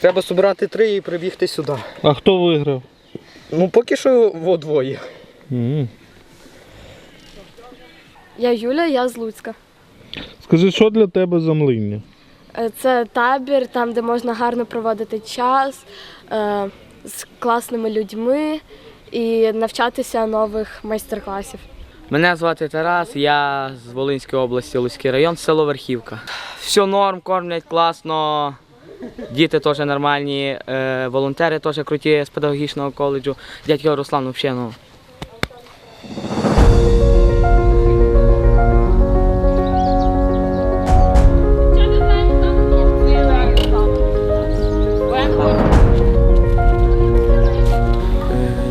Треба зібрати три і прибігти сюди. А хто виграв? Ну, поки що во двоє. М. Я Юля, я з Луцька. Скажи, що для тебе замлиння? Е, Це табір, там, де можна гарно проводити час е, з класними людьми і навчатися нових майстер-класів. Мене звати Тарас, я з Волинської області, Луцький район, село Верхівка. Все норм, кормлять класно. Діти теж нормальні, е, волонтери теж круті з педагогічного коледжу. Дядько Руслан взагалі, ну.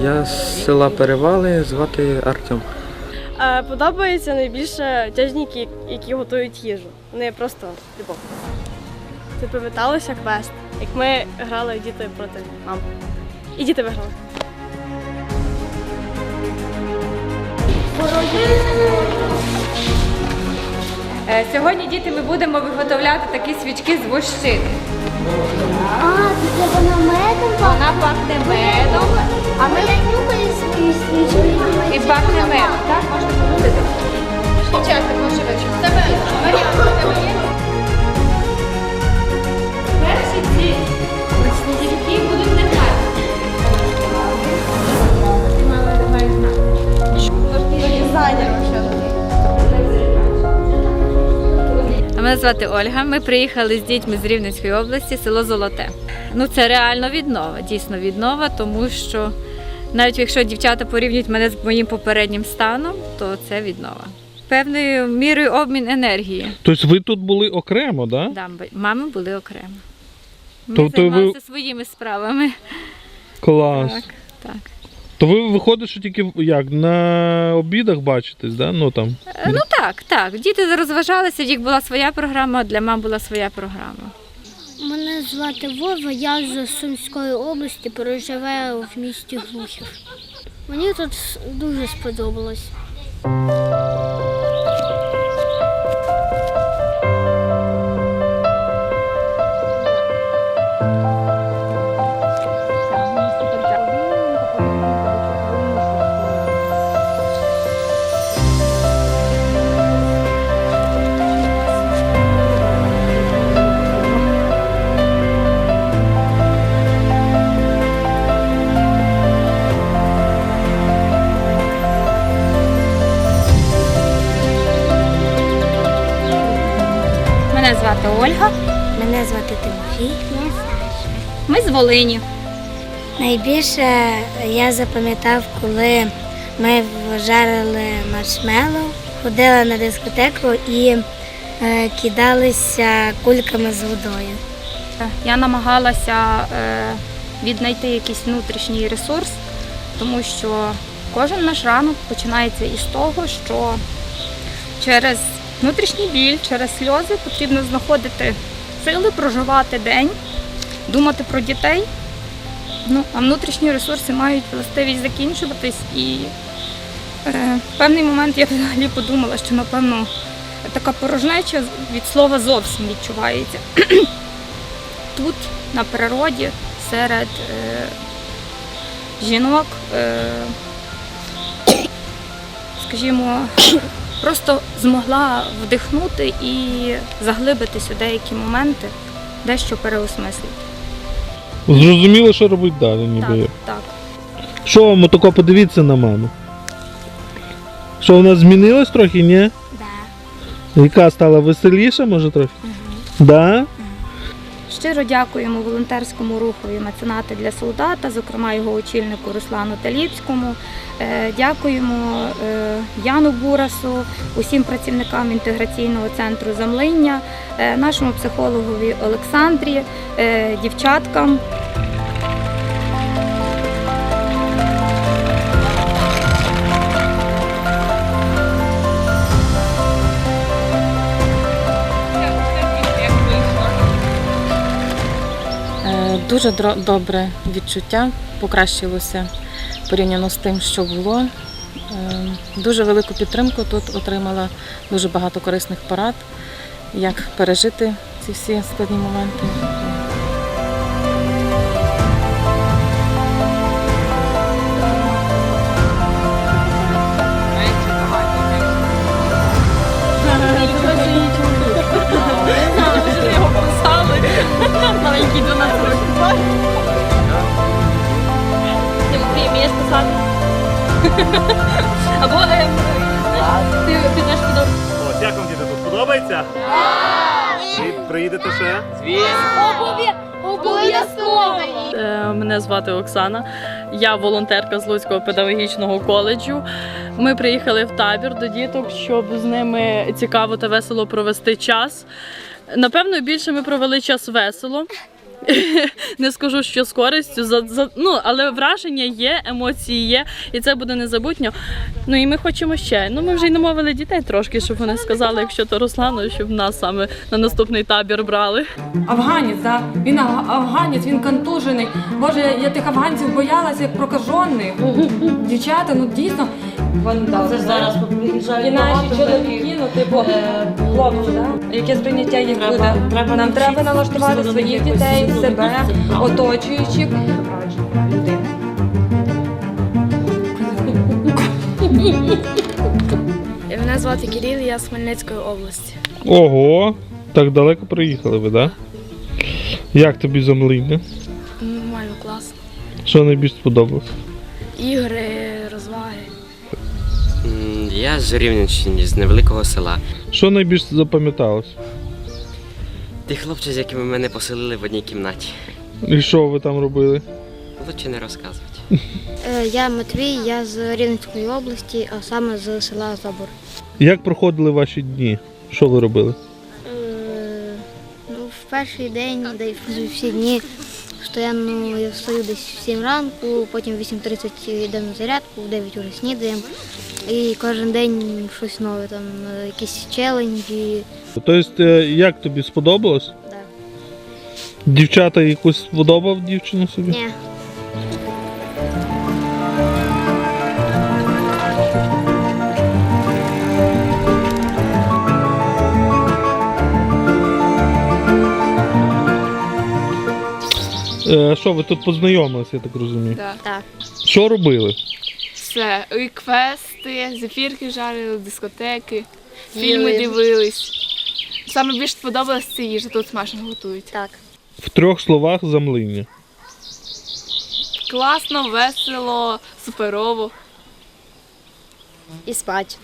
Я з села Перевали, звати Артем. Е, Подобається найбільше тяжніки, які готують їжу. Вони просто любов. Це пам'яталося квест, як ми грали діти проти мам. І діти виграли. Е, Сьогодні діти ми будемо виготовляти такі свічки з вощини. А, тут треба наметом Вона пахне медом А ми нюхали свої свічки. і пахне медом. Так, можна подути. Дівчата, може? Тебе, Мар'яна, тебе є? Мене звати Ольга. Ми приїхали з дітьми з Рівненської області, село Золоте. Ну це реально віднова, дійсно віднова, тому що навіть якщо дівчата порівнюють мене з моїм попереднім станом, то це віднова. Певною мірою обмін енергії. Тобто ви тут були окремо, так? Да? Да, мами були окремо. Ми Тобто ви- займалися своїми справами. Клас. Так, так. То ви виходить, що тільки як на обідах бачитесь, да? Ну там. Е, Ну так, так. Діти розважалися, в їх була своя програма, для мам була своя програма. Мене звати Вова, я з Сумської області, проживаю в місті Глухів. Мені тут дуже сподобалось. Волині. Найбільше я запам'ятав, коли ми жарили маршмеллоу, ходили на дискотеку і е, кидалися кульками з водою. Я намагалася е, віднайти якийсь внутрішній ресурс, тому що кожен наш ранок починається із того, що через внутрішній біль, через сльози потрібно знаходити сили, проживати день, думати про дітей. Ну, а внутрішні ресурси мають властивість закінчуватись. І е, в певний момент я взагалі подумала, що напевно така порожнеча від слова зовсім відчувається тут, на природі, серед е, жінок, е, скажімо, просто змогла вдихнути і заглибитись у деякі моменти, дещо переосмислити. Зрозуміло, що робити далі, ніби. Так, так. Що вам отако подивіться на мене? Що у нас змінилось трохи, ні? Да. Яка стала веселіша, може трохи? Да? Щиро дякуємо волонтерському рухові меценати для солдата, зокрема його очільнику Руслану Таліпському. Е, Дякуємо е, Яну Бурасу, усім працівникам інтеграційного центру замлиння, е, нашому психологові Олександрі, дівчаткам. Дуже добре відчуття покращилося порівняно з тим, що було. Е, Дуже велику підтримку тут отримала дуже багато корисних порад, як пережити ці всі складні моменти. Або ем, ти підеш під Ось, як вам діти тут подобається? Ви приїдете ще? Обов'язково! Е, Мене звати Оксана. Я волонтерка з Луцького педагогічного коледжу. Ми приїхали в табір до діток, щоб з ними цікаво та весело провести час. Напевно, більше ми провели час весело. Не скажу, що з користю, за, за, ну, але враження є, емоції є, і це буде незабутньо. Ну і ми хочемо ще. Ну, ми вже й намовили дітей трошки, щоб вони сказали, якщо то Руслану, щоб нас саме на наступний табір брали. Афганець, да? він афганець, він контужений. Боже, я тих афганців боялася як прокажених. Дівчата, ну дійсно. Це зараз І наші чоловіки, ну типу хлопці, да? яке сприйняття їх буде. Нам треба налаштувати своїх дітей, себе, оточуючих. Мене звати Кирил, я з Хмельницької області. Ого, так далеко приїхали ви, так? Да? Як тобі замління? Нормально, класно. Що найбільш сподобалось? Ігри, Я з Рівненщини, з невеликого села. Що найбільш запам'яталось? Ті хлопці, з якими мене поселили в одній кімнаті. І що ви там робили? Лучше не розказувати. Е, Я Матвій, я з Рівненської області, а саме з села Забор. Як проходили ваші дні? Що ви робили? Е, Ну, в перший день, да й всі дні, стоянно я встаю десь в 7 ранку, потім в 8.30 йдемо на зарядку, в 9 уже снідаємо. І кожен день щось нове, там якісь челенджі. Тобто, е, як тобі сподобалось? Да. Дівчата якусь сподобав дівчину собі? Ні. Е, що ви тут познайомилися, я так розумію? Так. Що робили? Все, і квести, зефірки жарили, дискотеки, фільми дивились. Саме більше сподобалось це їжа, тут смачно готують. Так. В трьох словах замлиння. Класно, весело, суперово. І спать.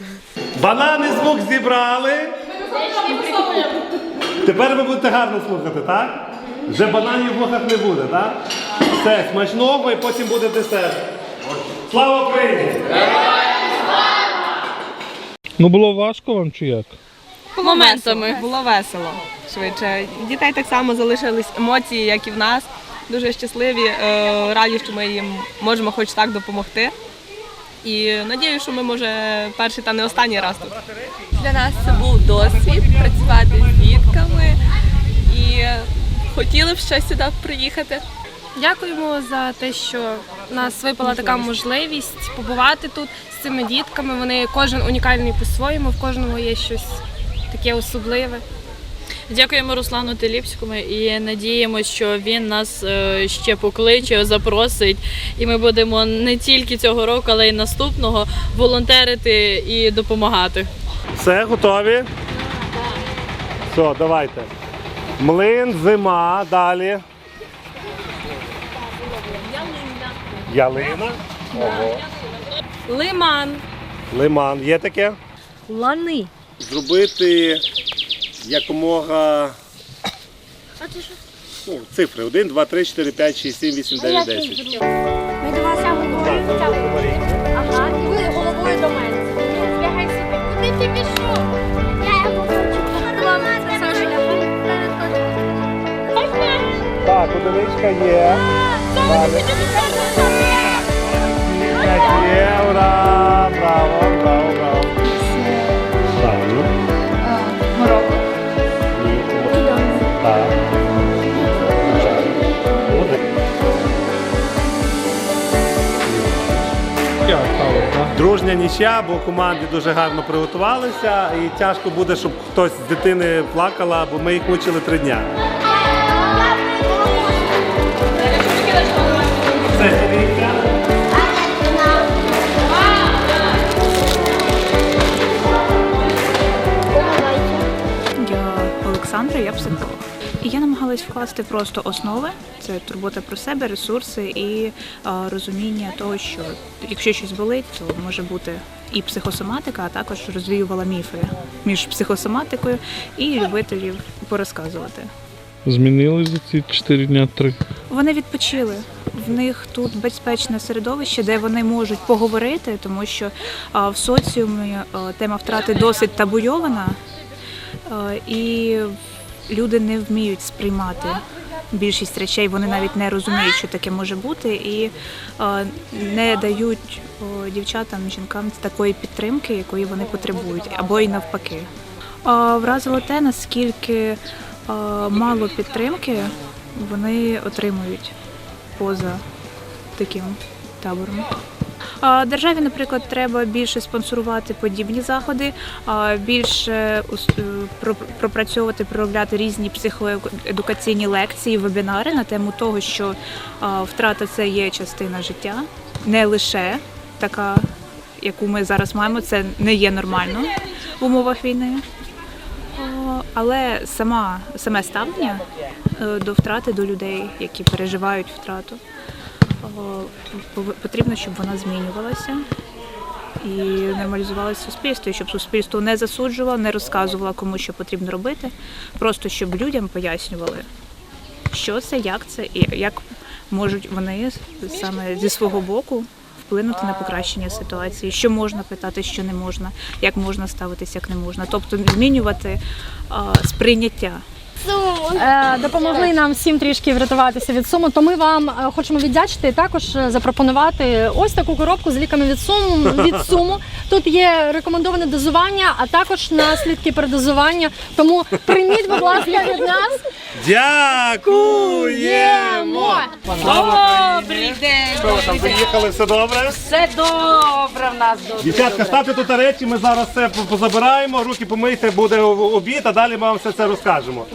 Банани з лук зібрали. Тепер ви будете гарно слухати, так? Вже бананів в вухах не буде, так? Все, смачного і потім буде десерт. Слава Україні! Ну було важко вам чи як? Моментами. Було весело швидше. Дітей так само залишились емоції, як і в нас. Дуже щасливі, е, раді, що ми їм можемо хоч так допомогти. І надію, що ми може перший та не останній раз тут. Для нас це був досвід працювати з дітками хотіли б ще сюди приїхати. Дякуємо за те, що нас випала така можливість побувати тут з цими дітками. Вони кожен унікальний по-своєму, в кожного є щось таке особливе. Дякуємо Руслану Теліпському і надіємося, що він нас е, ще покличе, запросить, і ми будемо не тільки цього року, але й наступного волонтерити і допомагати. Все, готові? Все, давайте. Млин, зима, далі. Ялина. Ого. Лиман. Лиман. Є таке? Лани. Зробити якомога. Ну, цифри 1, 2, 3, 4, 5, 6, 7, 8, 9, 10. Ми до вас говоримо. Одиничка є. Далі. Є, ура! Браво, браво, браво. Правильно. Ні. Так? Дружня нічя, бо команди дуже гарно приготувалися, і тяжко буде, щоб хтось з дитини плакала, бо ми їх мучили три дня. Олександра, я психолог. Я намагалась вкласти просто основи: це турбота про себе, ресурси і а, розуміння того, що якщо щось болить, то може бути і психосоматика, а також розвіювала міфи між психосоматикою і любителів порозказувати. Змінились за ці 4 дня три. Вони відпочили. В них тут безпечне середовище, де вони можуть поговорити, тому що в соціумі тема втрати досить табуйована, і люди не вміють сприймати більшість речей. Вони навіть не розуміють, що таке може бути, і не дають дівчатам, жінкам такої підтримки, якої вони потребують, або й навпаки. Вразило те, наскільки мало підтримки вони отримують поза таким табором. Державі, наприклад, треба більше спонсорувати подібні заходи, більше е, про- пропрацьовувати, проробляти різні психоедукаційні лекції, вебінари на тему того, що втрата це є частина життя, не лише така, яку ми зараз маємо, це не є нормально в умовах війни. Але сама, саме ставлення е, до втрати до людей, які переживають втрату, потрібно, щоб вона змінювалася і нормалізувалася в суспільстві, щоб суспільство не засуджувало, не розказувало кому, що потрібно робити, просто щоб людям пояснювали, що це, як це і як можуть вони саме зі свого боку вплинути на покращення ситуації, що можна питати, що не можна, як можна ставитися, як не можна. Тобто змінювати а, сприйняття. Е, допомогли нам всім трішки врятуватися від суму. То ми вам е, хочемо віддячити і також е, запропонувати ось таку коробку з ліками від суму. Від суму. Тут є рекомендоване дозування, а також наслідки передозування. Тому прийміть, будь ласка, від нас. Дякуємо! Добрий день! Що ви там приїхали? Все добре? Все добре в нас добре. Дівчатка, ставте тут речі, ми зараз все позабираємо, руки помийте, буде обід, а далі ми вам все це розкажемо.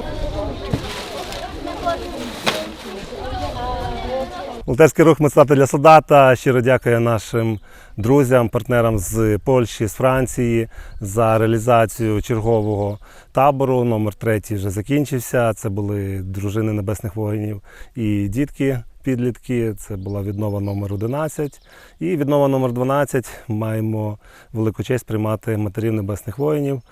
Волонтерський рух «Мецлати для солдата щиро дякує нашим друзям, партнерам з Польщі, з Франції за реалізацію чергового табору. Номер третій вже закінчився. Це були дружини небесних воїнів і дітки. Підлітки, це була віднова номер 11. І віднова номер 12 маємо велику честь приймати матерів небесних воїнів.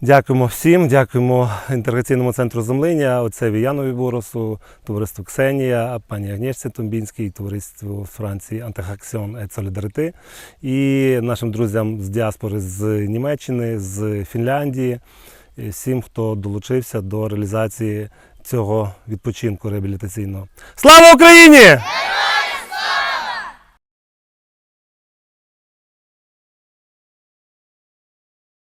Дякуємо всім, дякуємо інтеграційному центру землення, отцеві Янові Боросу, товариству Ксенія, пані Агнєшці Томбінській, товариству Франції Антихаксіон et Солідарити і нашим друзям з діаспори з Німеччини, з Фінляндії, всім, хто долучився до реалізації цього відпочинку реабілітаційного. Слава Україні!